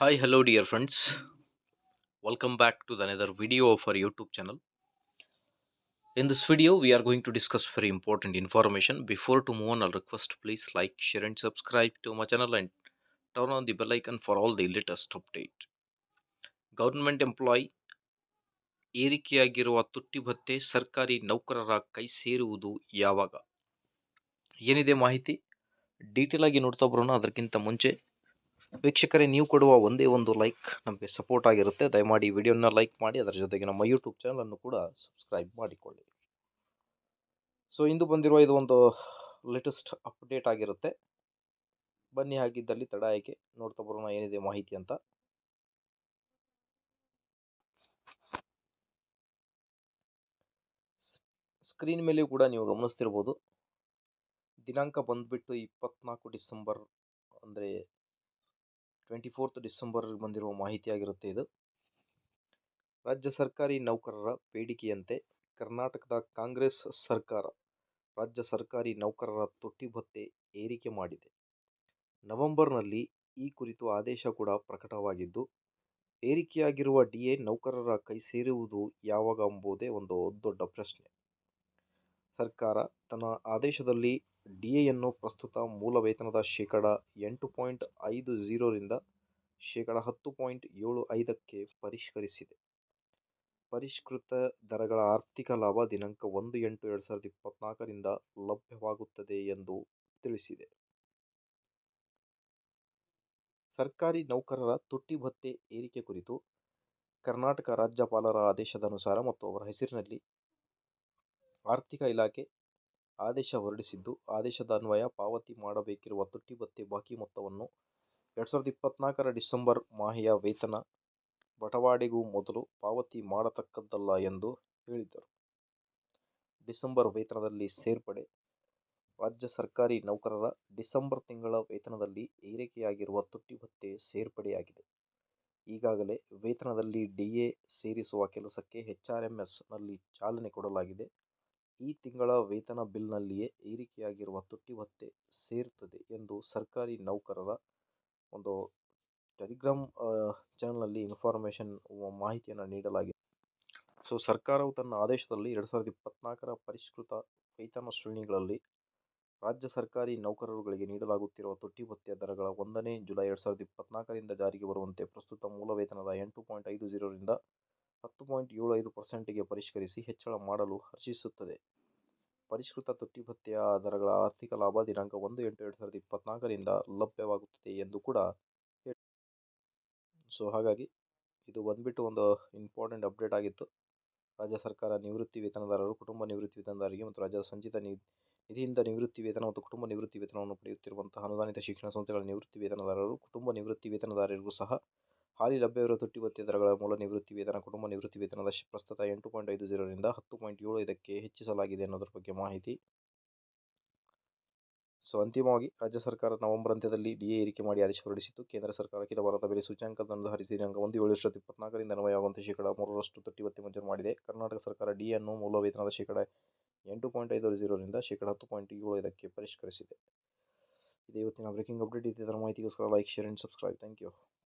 Hi, hello, dear friends. Welcome back to the another video of our YouTube channel. In this video, we are going to discuss very important information. Before to move on, I'll request please like, share, and subscribe to my channel and turn on the bell icon for all the latest update. Government employee ಏರಿಕೆಯಾಗಿರುವ ತುಟ್ಟಿ ಭತ್ಯೆ ಸರ್ಕಾರಿ ನೌಕರರ ಕೈ ಸೇರುವುದು ಯಾವಾಗ ಏನಿದೆ ಮಾಹಿತಿ detail ಆಗಿ ನೋಡ್ತಾ ಬರೋಣ ಅದಕ್ಕಿಂತ ಮುಂಚೆ ವೀಕ್ಷಕರೇ, ನೀವು ಕೊಡುವ ಒಂದೇ ಒಂದು ಲೈಕ್ ನಮಗೆ ಸಪೋರ್ಟ್ ಆಗಿರುತ್ತೆ. ದಯಮಾಡಿ ವಿಡಿಯೋನ ಲೈಕ್ ಮಾಡಿ, ಅದರ ಜೊತೆಗೆ ನಮ್ಮ ಯೂಟ್ಯೂಬ್ ಚಾನಲನ್ನು ಕೂಡ ಸಬ್ಸ್ಕ್ರೈಬ್ ಮಾಡಿಕೊಳ್ಳಿ. ಸೊ ಇಂದು ಬಂದಿರುವ ಇದು ಒಂದು ಲೇಟೆಸ್ಟ್ ಅಪ್ಡೇಟ್ ಆಗಿರುತ್ತೆ. ಬನ್ನಿ, ಹಾಗಿದ್ದಲ್ಲಿ ತಡ ಆಯ್ಕೆ. ನೋಡ್ತಾ ಬರೋಣ ಏನಿದೆ ಮಾಹಿತಿ ಅಂತ. ಸ್ಕ್ರೀನ್ ಮೇಲೆಯೂ ಕೂಡ ನೀವು ಗಮನಿಸ್ತಿರ್ಬೋದು. ದಿನಾಂಕ ಬಂದುಬಿಟ್ಟು ಇಪ್ಪತ್ನಾಲ್ಕು ಡಿಸೆಂಬರ್ ಅಂದರೆ ಟ್ವೆಂಟಿ ಫೋರ್ತ್ ಡಿಸೆಂಬರ್ ಬಂದಿರುವ ಮಾಹಿತಿಯಾಗಿರುತ್ತೆ ಇದು. ರಾಜ್ಯ ಸರ್ಕಾರಿ ನೌಕರರ ಬೇಡಿಕೆಯಂತೆ ಕರ್ನಾಟಕದ ಕಾಂಗ್ರೆಸ್ ಸರ್ಕಾರ ರಾಜ್ಯ ಸರ್ಕಾರಿ ನೌಕರರ ತೊಟ್ಟಿ ಭತ್ತೆ ಏರಿಕೆ ಮಾಡಿದೆ. ನವೆಂಬರ್ನಲ್ಲಿ ಈ ಕುರಿತು ಆದೇಶ ಕೂಡ ಪ್ರಕಟವಾಗಿದ್ದು, ಏರಿಕೆಯಾಗಿರುವ ಡಿಎ ನೌಕರರ ಕೈ ಸೇರುವುದು ಯಾವಾಗ ಎಂಬುದೇ ಒಂದು ದೊಡ್ಡ ಪ್ರಶ್ನೆ. ಸರ್ಕಾರ ತನ್ನ ಆದೇಶದಲ್ಲಿ ಡಿಎಯನ್ನು ಪ್ರಸ್ತುತ ಮೂಲ ವೇತನದ ಶೇಕಡ ಎಂಟು ಪಾಯಿಂಟ್ ಐದು ಝೀರೋರಿಂದ ಶೇಕಡ ಹತ್ತು ಪಾಯಿಂಟ್ ಏಳು ಐದಕ್ಕೆ ಪರಿಷ್ಕರಿಸಿದೆ. ಪರಿಷ್ಕೃತ ದರಗಳ ಆರ್ಥಿಕ ಲಾಭ ದಿನಾಂಕ ಒಂದು ಎಂಟು ಎರಡು ಸಾವಿರದ ಇಪ್ಪತ್ನಾಲ್ಕರಿಂದ ಲಭ್ಯವಾಗುತ್ತದೆ ಎಂದು ತಿಳಿಸಿದೆ. ಸರ್ಕಾರಿ ನೌಕರರ ತುಟ್ಟಿ ಭತ್ಯೆ ಏರಿಕೆ ಕುರಿತು ಕರ್ನಾಟಕ ರಾಜ್ಯಪಾಲರ ಆದೇಶದ ಅನುಸಾರ ಮತ್ತು ಅವರ ಹೆಸರಿನಲ್ಲಿ ಆರ್ಥಿಕ ಇಲಾಖೆ ಆದೇಶ ಹೊರಡಿಸಿದ್ದು, ಆದೇಶದ ಅನ್ವಯ ಪಾವತಿ ಮಾಡಬೇಕಿರುವ ತುಟ್ಟಿ ಭತ್ಯೆ ಬಾಕಿ ಮೊತ್ತವನ್ನು ಎರಡ್ ಸಾವಿರದ ಇಪ್ಪತ್ನಾಲ್ಕರ ಡಿಸೆಂಬರ್ ಮಾಹೆಯ ವೇತನ ಬಟವಾಡೆಗೂ ಮೊದಲು ಪಾವತಿ ಮಾಡತಕ್ಕದ್ದಲ್ಲ ಎಂದು ಹೇಳಿದರು. ಡಿಸೆಂಬರ್ ವೇತನದಲ್ಲಿ ಸೇರ್ಪಡೆ, ರಾಜ್ಯ ಸರ್ಕಾರಿ ನೌಕರರ ಡಿಸೆಂಬರ್ ತಿಂಗಳ ವೇತನದಲ್ಲಿ ಏರಿಕೆಯಾಗಿರುವ ತುಟ್ಟಿ ಭತ್ಯೆ ಸೇರ್ಪಡೆಯಾಗಿದೆ. ಈಗಾಗಲೇ ವೇತನದಲ್ಲಿ ಡಿಎ ಸೇರಿಸುವ ಕೆಲಸಕ್ಕೆ ಎಚ್ಆರ್ಎಂಎಸ್ನಲ್ಲಿ ಚಾಲನೆ ಕೊಡಲಾಗಿದೆ. ಈ ತಿಂಗಳ ವೇತನ ಬಿಲ್ನಲ್ಲಿಯೇ ಏರಿಕೆಯಾಗಿರುವ ತುಟ್ಟಿ ಭತ್ಯೆ ಸೇರುತ್ತದೆ ಎಂದು ಸರ್ಕಾರಿ ನೌಕರರ ಒಂದು ಟೆಲಿಗ್ರಾಮ್ ಚಾನಲ್ನಲ್ಲಿ ಇನ್ಫಾರ್ಮೇಷನ್ ಮಾಹಿತಿಯನ್ನು ನೀಡಲಾಗಿದೆ. ಸೊ, ಸರ್ಕಾರವು ತನ್ನ ಆದೇಶದಲ್ಲಿ ಎರಡು ಸಾವಿರದ ಇಪ್ಪತ್ನಾಲ್ಕರ ಪರಿಷ್ಕೃತ ವೇತನ ಶ್ರೇಣಿಗಳಲ್ಲಿ ರಾಜ್ಯ ಸರ್ಕಾರಿ ನೌಕರರುಗಳಿಗೆ ನೀಡಲಾಗುತ್ತಿರುವ ತುಟ್ಟಿ ಭತ್ಯೆ ದರಗಳ ಒಂದನೇ ಜುಲೈ ಎರಡು ಸಾವಿರದ ಇಪ್ಪತ್ನಾಲ್ಕರಿಂದ ಜಾರಿಗೆ ಬರುವಂತೆ ಪ್ರಸ್ತುತ ಮೂಲ ವೇತನದ ಎಂಟು ಪಾಯಿಂಟ್ ಐದು ಝೀರೋರಿಂದ ಹತ್ತು ಪಾಯಿಂಟ್ ಏಳು ಐದು ಪರ್ಸೆಂಟ್ಗೆ ಪರಿಷ್ಕರಿಸಿ ಹೆಚ್ಚಳ ಮಾಡಲು ಹರ್ಷಿಸುತ್ತದೆ. ಪರಿಷ್ಕೃತ ತುಟ್ಟಿ ಭತ್ಯೆಯ ದರಗಳ ಆರ್ಥಿಕ ಲಾಭ ದಿನಾಂಕ ಒಂದು ಎಂಟು ಎರಡು ಸಾವಿರದ ಇಪ್ಪತ್ನಾಲ್ಕರಿಂದ ಲಭ್ಯವಾಗುತ್ತದೆ ಎಂದು ಕೂಡ ಹೇಳಿ. ಸೊ ಹಾಗಾಗಿ ಇದು ಬಂದ್ಬಿಟ್ಟು ಒಂದು ಇಂಪಾರ್ಟೆಂಟ್ ಅಪ್ಡೇಟ್ ಆಗಿತ್ತು. ರಾಜ್ಯ ಸರ್ಕಾರ ನಿವೃತ್ತಿ ವೇತನದಾರರು, ಕುಟುಂಬ ನಿವೃತ್ತಿ ವೇತನದಾರರಿಗೆ ಮತ್ತು ರಾಜ್ಯದ ಸಂಚಿತ ನಿಧಿಯಿಂದ ನಿವೃತ್ತಿ ವೇತನ ಮತ್ತು ಕುಟುಂಬ ನಿವೃತ್ತಿ ವೇತನವನ್ನು ಪಡೆಯುತ್ತಿರುವಂತಹ ಅನುದಾನಿತ ಶಿಕ್ಷಣ ಸಂಸ್ಥೆಗಳ ನಿವೃತ್ತಿ ವೇತನದಾರರು, ಕುಟುಂಬ ನಿವೃತ್ತಿ ವೇತನದಾರರಿಗೂ ಸಹ ಹಾಲಿ ಲಭ್ಯವಿರುವ ತುಟ್ಟಿ ಭತ್ಯೆ ದರಗಳ ಮೂಲ ನಿವೃತ್ತಿ ವೇತನ, ಕುಟುಂಬ ನಿವೃತ್ತಿ ವೇತನದ ಪ್ರಸ್ತುತ ಎಂಟು ಪಾಯಿಂಟ್ ಐದು ಝೀರೋರಿಂದ ಹತ್ತು ಪಾಯಿಂಟ್ ಏಳು ಇದಕ್ಕೆ ಹೆಚ್ಚಿಸಲಾಗಿದೆ ಅನ್ನೋದ್ರ ಬಗ್ಗೆ ಮಾಹಿತಿ. ಸೊ, ಅಂತಿಮವಾಗಿ ರಾಜ್ಯ ಸರ್ಕಾರ ನವೆಂಬರ್ ಅಂತ್ಯದಲ್ಲಿ ಡಿಎ ಏರಿಕೆ ಮಾಡಿ ಆದೇಶ ಹೊರಡಿಸಿತ್ತು. ಕೇಂದ್ರ ಸರ್ಕಾರ ಅಖಿಲ ಭಾರತ ಬೆಲೆ ಸೂಚ್ಯಂಕದ ನಿರ್ಧರಿಸಿ ದಿನಾಂಕ ಒಂದು ಏಳು ಲಕ್ಷದ ಇಪ್ಪತ್ನಾಲ್ಕರಿಂದ ಅನ್ವಯವಾಗುವಂತೆ ಶೇಕಡ ಮೂರರಷ್ಟು ತುಟ್ಟಿ ಭತ್ಯೆ ಮಂಜೂರು ಮಾಡಿದೆ. ಕರ್ನಾಟಕ ಸರ್ಕಾರ ಡಿ ಅನ್ನು ಮೂಲ ವೇತನದ ಶೇಕಡ ಎಂಟು ಪಾಯಿಂಟ್ ಐದು ಜೀರೋರಿಂದ ಶೇಕಡ ಹತ್ತು ಪಾಯಿಂಟ್ ಏಳು ಐದಕ್ಕೆ ಪರಿಷ್ಕರಿಸಿದೆ. ಇದೇ ಇವತ್ತಿನ ಬ್ರೇಕಿಂಗ್ ಅಪ್ಡೇಟ್. ಇದರ ಮಾಹಿತಿಗೋಸ್ಕರ like, share and subscribe. Thank you.